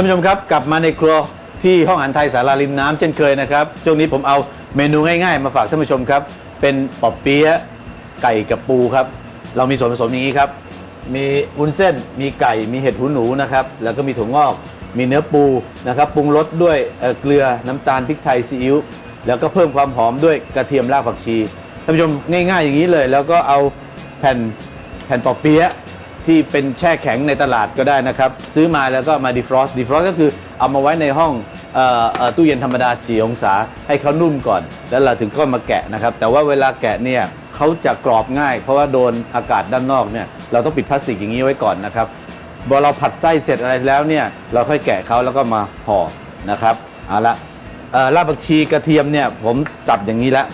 านผู้ชมครับกลับมาในครัวที่ห้องอาหารไทยสาราริมน้ำเช่นเคยนะครับช่วงนี้ผมเอาเมนูง่ายๆ มาฝากท่านผู้ชมครับ เป็นปอบเปี๊ยะไก่กับปูครับ เรามีส่วนผสมอย่างนี้ครับ มีวุ้นเส้น มีไก่ มีเห็ดหูหนูนะครับ แล้วก็มีถั่วงอก มีเนื้อปูนะครับ ปรุงรสด้วยเอ่อเกลือ น้ำตาล พริกไทย ซีอิ๊ว แล้วก็เพิ่มความหอมด้วยกระเทียมรากผักชี ท่านผู้ชมง่ายๆอย่างนี้เลย แล้วก็เอาแผ่นแผ่นปอบเปี๊ยะ ที่เป็นแช่แข็งในตลาดก็ได้นะครับ ซื้อมาแล้วก็มาดีฟรอสต์ดีฟรอสต์ก็คือเอามาไว้ในห้องเอ่อเอ่อตู้เย็นธรรมดา4องศาให้เขานุ่มก่อน แล้วเราถึงก็มาแกะนะครับ แต่ว่าเวลาแกะเนี่ยเขาจะกรอบง่าย เพราะว่าโดนอากาศด้านนอกเนี่ยเราต้องปิดพลาสติกอย่างนี้ไว้ก่อนนะครับพอเราผัดไส้เสร็จอะไรแล้วเนี่ยเราค่อยแกะเขาแล้วก็มาห่อนะครับเอาละเอ่อรากผักชีกระเทียมเนี่ยผมสับอย่างนี้แล้ว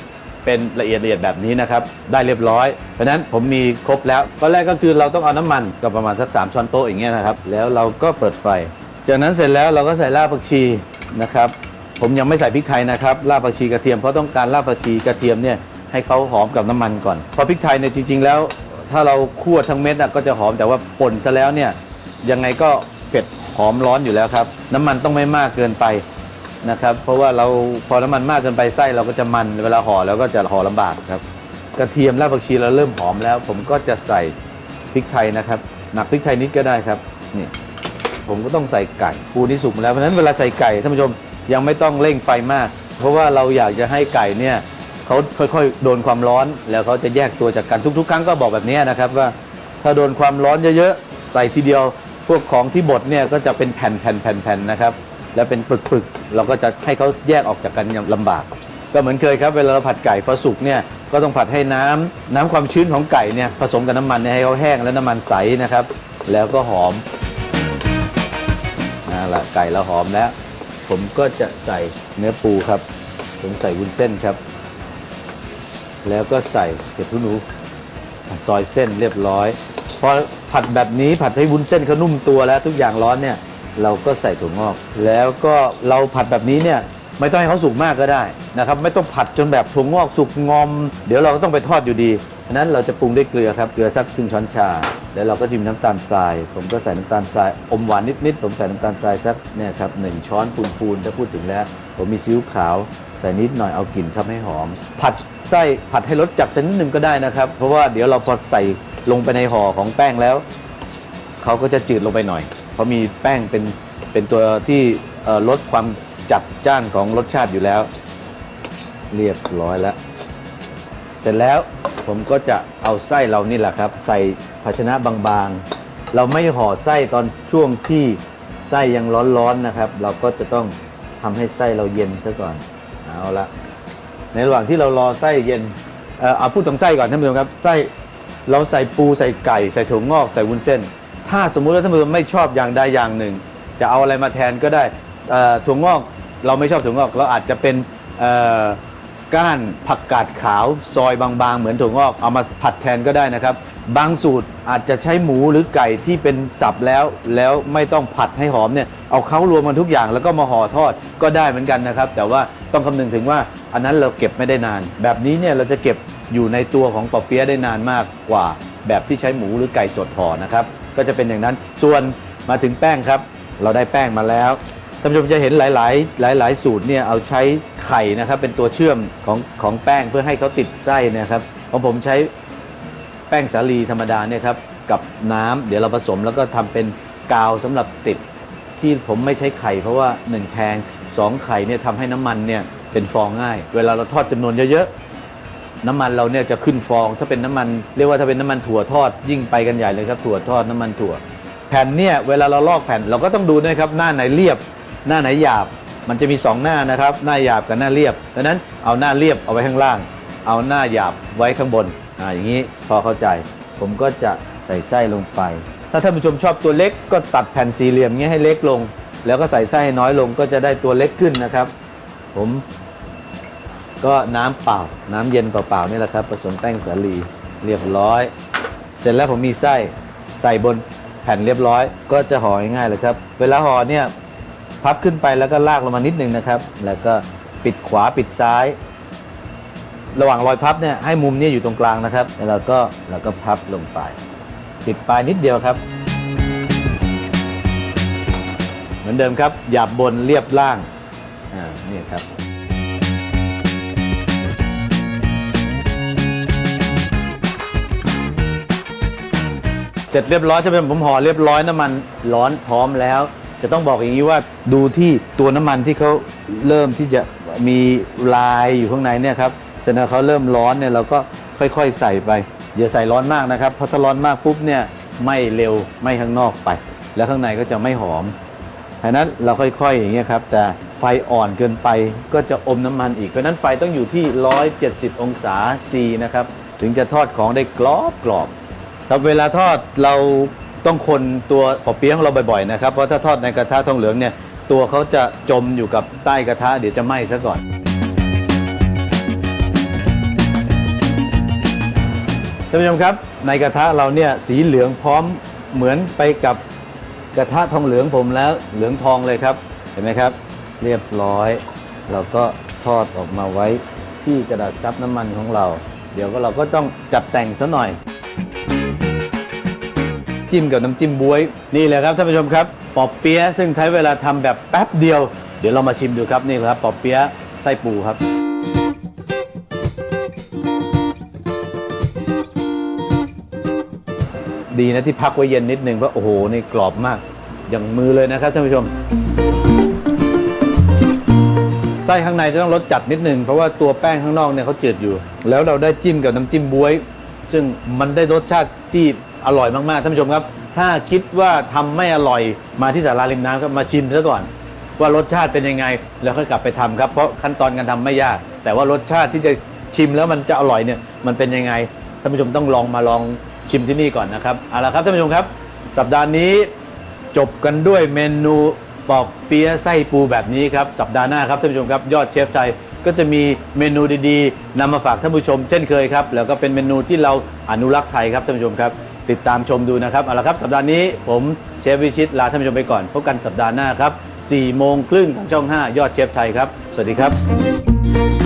เป็นละเอียดละเอียดแบบนี้นะครับ ได้เรียบร้อย เพราะนั้นผมมีครบแล้วตอนแรกก็คือเราต้องเอาน้ำมันก็ประมาณสัก 3 ช้อนโต๊ะอย่างเงี้ยนะครับ แล้วเราก็เปิดไฟ จากนั้นเสร็จแล้วเราก็ใส่รากผักชีนะครับผมยังไม่ใส่พริกไทยนะครับรากผักชีกระเทียมเพราะต้องการรากผักชีกระเทียมเนี่ยให้เขาหอมกับน้ำมันก่อนเพราะพริกไทยเนี่ยจริง ๆ แล้ว ถ้าเราคั่วทั้งเม็ดน่ะก็จะหอมแต่ว่าป่นซะแล้วเนี่ยยังไงก็เผ็ดหอมร้อนอยู่แล้วครับน้ำมันต้องไม่มากเกินไป นะครับ เพราะว่าเราพอน้ำมันมากเกินไปไส้เราก็จะมันเวลาห่อแล้วก็จะห่อลำบากครับ กระเทียมรากผักชีเราเริ่มหอมแล้ว ผมก็จะใส่พริกไทยนะครับ หนักพริกไทยนิดก็ได้ครับนี่ผมก็ต้องใส่ไก่ปูที่สุกมาแล้วเพราะฉะนั้นเวลาใส่ไก่ท่านผู้ชมยังไม่ต้องเร่งไฟมาก เพราะว่าเราอยากจะให้ไก่เนี่ยเขาค่อยๆโดนความร้อนแล้วเขาจะแยกตัวจากกันทุก ๆ ครั้งก็บอกแบบนี้นะครับว่าถ้าโดนความร้อนเยอะๆใส่ทีเดียวพวกของที่บดเนี่ยก็จะเป็นแผ่นๆๆๆนะครับ แล้วเป็นปึกๆ เราก็จะให้เขาแยกออกจากกันอย่างลำบาก ก็เหมือนเคยครับเวลาเราผัดไก่พอสุกเนี่ยก็ต้องผัดให้น้ำน้ำความชื้นของไก่เนี่ยผสมกับน้ำมันให้เขาแห้งแล้วน้ำมันใสนะครับ แล้วก็หอมนั่นแหละไก่เราหอมแล้ว ผมก็จะใส่เนื้อปูครับ ผมใส่วุ้นเส้นครับ แล้วก็ใส่เห็ดหูหนูซอยเส้นเรียบร้อยพอผัดแบบนี้ผัดให้วุ้นเส้นเขานุ่มตัวแล้วทุกอย่างร้อนเนี่ย เราก็ใส่ถั่วงอก แล้วก็เราผัดแบบนี้เนี่ยไม่ต้องให้เขาสุกมากก็ได้นะครับไม่ต้องผัดจนแบบถั่วงอกสุกงอม เดี๋ยวเราก็ต้องไปทอดอยู่ดีฉะนั้นเราจะปรุงด้วยเกลือครับเกลือสักครึ่งช้อนชา แล้วเราก็จิ้มน้ำตาลทราย ผมก็ใส่น้ำตาลทรายอมหวานนิดๆผมใส่น้ำตาลทรายสักเนี่ยครับหนึ่งช้อนพูนๆถ้าพูดถึงแล้ว ผมมีซีอิ๊วขาวใส่นิดหน่อยเอากลิ่นครับให้หอม ผัดไส้ผัดให้รสจัดสักนิดหนึ่งก็ได้นะครับเพราะว่าเดี๋ยวเราพอใส่ลงไปในห่อของแป้งแล้วเขาก็จะจืดลงไปหน่อย เพราะมีแป้งเป็นเป็นตัวที่เอ่อลดความจัดจ้านของรสชาติอยู่แล้ว เรียบร้อยแล้ว เสร็จแล้วผมก็จะเอาไส้เรานี่แหละครับ ใส่ภาชนะบางๆ เราไม่ห่อไส้ตอนช่วงที่ไส้ยังร้อนๆนะครับ เราก็จะต้องทำให้ไส้เราเย็นซะก่อนเอาละในระหว่างที่เรารอไส้เย็นเอ่อเอาพูดถึงไส้ก่อนท่านผู้ชมครับไส้เราใส่ปูใส่ไก่ ใส่ถั่วงอกใส่วุ้นเส้น ถ้าสมมุติว่าท่านผู้ชมไม่ชอบอย่างใดอย่างหนึ่ง จะเอาอะไรมาแทนก็ได้ถั่วงอกเราไม่ชอบถั่วงอก เราอาจจะเป็นก้านผักกาดขาวซอยบางๆ เหมือนถั่วงอกเอามาผัดแทนก็ได้นะครับ บางสูตรอาจจะใช้หมูหรือไก่ที่เป็นสับแล้ว แล้วไม่ต้องผัดให้หอมเนี่ยเอาเขารวมกันทุกอย่างแล้วก็มาห่อทอดก็ได้เหมือนกันนะครับ แต่ว่าต้องคำนึงถึงว่าอันนั้นเราเก็บไม่ได้นาน แบบนี้เนี่ยเราจะเก็บอยู่ในตัวของปอเปี๊ยะได้นานมากกว่า แบบที่ใช้หมูหรือไก่สดห่อนะครับ ก็จะเป็นอย่างนั้น ส่วนมาถึงแป้งครับ เราได้แป้งมาแล้วท่านผู้ชมจะเห็นหลาย ๆ หลาย ๆ สูตรเนี่ยเอาใช้ไข่นะครับเป็นตัวเชื่อมของของแป้งเพื่อให้เขาติดไส้นะครับของผมใช้แป้งสาลีธรรมดาเนี่ยครับกับน้ำเดี๋ยวเราผสมแล้วก็ทำเป็นกาวสำหรับติดที่ผมไม่ใช้ไข่เพราะว่าหนึ่งแพงสองไข่เนี่ยทำให้น้ำมันเนี่ยเป็นฟองง่าย เวลาเราทอดจำนวนเยอะๆ น้ำมันเราเนี่ยจะขึ้นฟอง ถ้าเป็นน้ำมันเรียกว่าถ้าเป็นน้ำมันถั่วทอดยิ่งไปกันใหญ่เลยครับถั่วทอดน้ำมันถั่ว แผ่นเนี่ยเวลาเราลอกแผ่นเราก็ต้องดูด้วยครับหน้าไหนเรียบ หน้าไหนหยาบ มันจะมีสองหน้านะครับ หน้าหยาบกับหน้าเรียบดังนั้นเอาหน้าเรียบเอาไว้ข้างล่าง เอาหน้าหยาบไว้ข้างบนอ่าอย่างนี้พอเข้าใจ ผมก็จะใส่ไส้ลงไป ถ้าท่านผู้ชมชอบตัวเล็กก็ตัดแผ่นสี่เหลี่ยมเงี้ยให้เล็กลง แล้วก็ใส่ไส้ให้น้อยลงก็จะได้ตัวเล็กขึ้นนะครับ ผม ก็น้ำเปล่า น้ำเย็นเปล่าๆนี่แหละครับ ผสมแป้งสาลีเรียบร้อย เสร็จแล้วผมมีไส้ใส่บนแผ่นเรียบร้อย ก็จะห่อง่ายๆเลยครับ เวลาห่อเนี่ยพับขึ้นไปแล้วก็ลากลงมานิดนึงนะครับ แล้วก็ปิดขวาปิดซ้าย ระหว่างรอยพับเนี่ยให้มุมนี่ยอยู่ตรงกลางนะครับ แล้วเราก็เราก็พับลงไปปิดปลายนิดเดียวครับพมือนเดิมครับหยาบบนเรียบล่างอ่านี่ครับ ร็จเรียบร้อยใช่ไหมผมห่อเรียบร้อยน้ำมันร้อนพร้อมแล้ว จะต้องบอกอย่างนี้ว่าดูที่ตัวน้ำมันที่เขาเริ่มที่จะมีลายอยู่ข้างในเนี่ยครับเสร็จแล้วเขาเริ่มร้อนเนี่ยเราก็ค่อยๆใส่ไปอย่าใส่ร้อนมากนะครับเพราะถ้าร้อนมากปุ๊บเนี่ยไม่เร็วไม่ข้างนอกไป แล้วข้างในก็จะไม่หอมดังนั้นเราค่อยๆอย่างเงี้ยครับแต่ไฟอ่อนเกินไปก็จะอมน้ำมันอีกเพราะฉะนั้นไฟต้องอยู่ที่ 170 องศา C นะครับถึงจะทอดของได้กรอบกรอบ ครับเวลาทอดเราต้องคนตัวปอเปี๊ยะของเราบ่อยๆนะครับเพราะถ้าทอดในกระทะทองเหลืองเนี่ยตัวเขาจะจมอยู่กับใต้กระทะเดี๋ยวจะไหม้ซะก่อน ท่านผู้ชมครับ ในกระทะเราเนี่ยสีเหลืองพร้อมเหมือนไปกับกระทะทองเหลืองผมแล้วเหลืองทองเลยครับเห็นไหมครับ เรียบร้อย เราก็ทอดออกมาไว้ที่กระดาษซับน้ำมันของเรา เดี๋ยวก็เราก็ต้องจัดแต่งซะหน่อย จิ้มกับน้ำจิ้มบวย นี่เลยครับท่านผู้ชมครับปอบเปี๊ยะซึ่งใช้เวลาทำแบบแป๊บเดียว เดี๋ยวเรามาชิมดูครับนี่ครับปอบเปี๊ยะไส้ปูครับ ดีนะที่พักไว้เย็นนิดนึงเพราะโอ้โหนี่กรอบมาก อย่างมือเลยนะครับท่านผู้ชมไส้ข้างในจะต้องรสจัดนิดนึงเพราะว่าตัวแป้งข้างนอกเนี่ยเขาจืดอยู่ แล้วเราได้จิ้มกับน้ำจิ้มบวย ซึ่งมันได้รสชาติที่ อร่อยมากๆท่านผู้ชมครับ ถ้าคิดว่าทำไม่อร่อยมาที่สาราริมน้ำก็มาชิมซะก่อน ว่ารสชาติเป็นยังไง แล้วค่อยกลับไปทำครับเพราะขั้นตอนการทำไม่ยาก แต่ว่ารสชาติที่จะชิมแล้วมันจะอร่อยเนี่ยมันเป็นยังไงท่านผู้ชมต้องลองมาลองชิมที่นี่ก่อนนะครับเอาละครับท่านผู้ชมครับ สัปดาห์นี้จบกันด้วยเมนูปอกเปี๊ยะไส้ปูแบบนี้ครับสัปดาห์หน้าครับท่านผู้ชมครับยอดเชฟไทยก็จะมีเมนูดีๆนำมาฝากท่านผู้ชม เช่นเคยครับแล้วก็เป็นเมนูที่เราอนุรักษ์ไทยครับท่านผู้ชมครับ ติดตามชมดูนะครับเอาละครับสัปดาห์นี้ผมเชฟวิชิตลาท่านผู้ชมไปก่อนพบกันสัปดาห์หน้าครับ4โมงครึ่งทางช่อง 5 ยอดเชฟไทยครับ สวัสดีครับ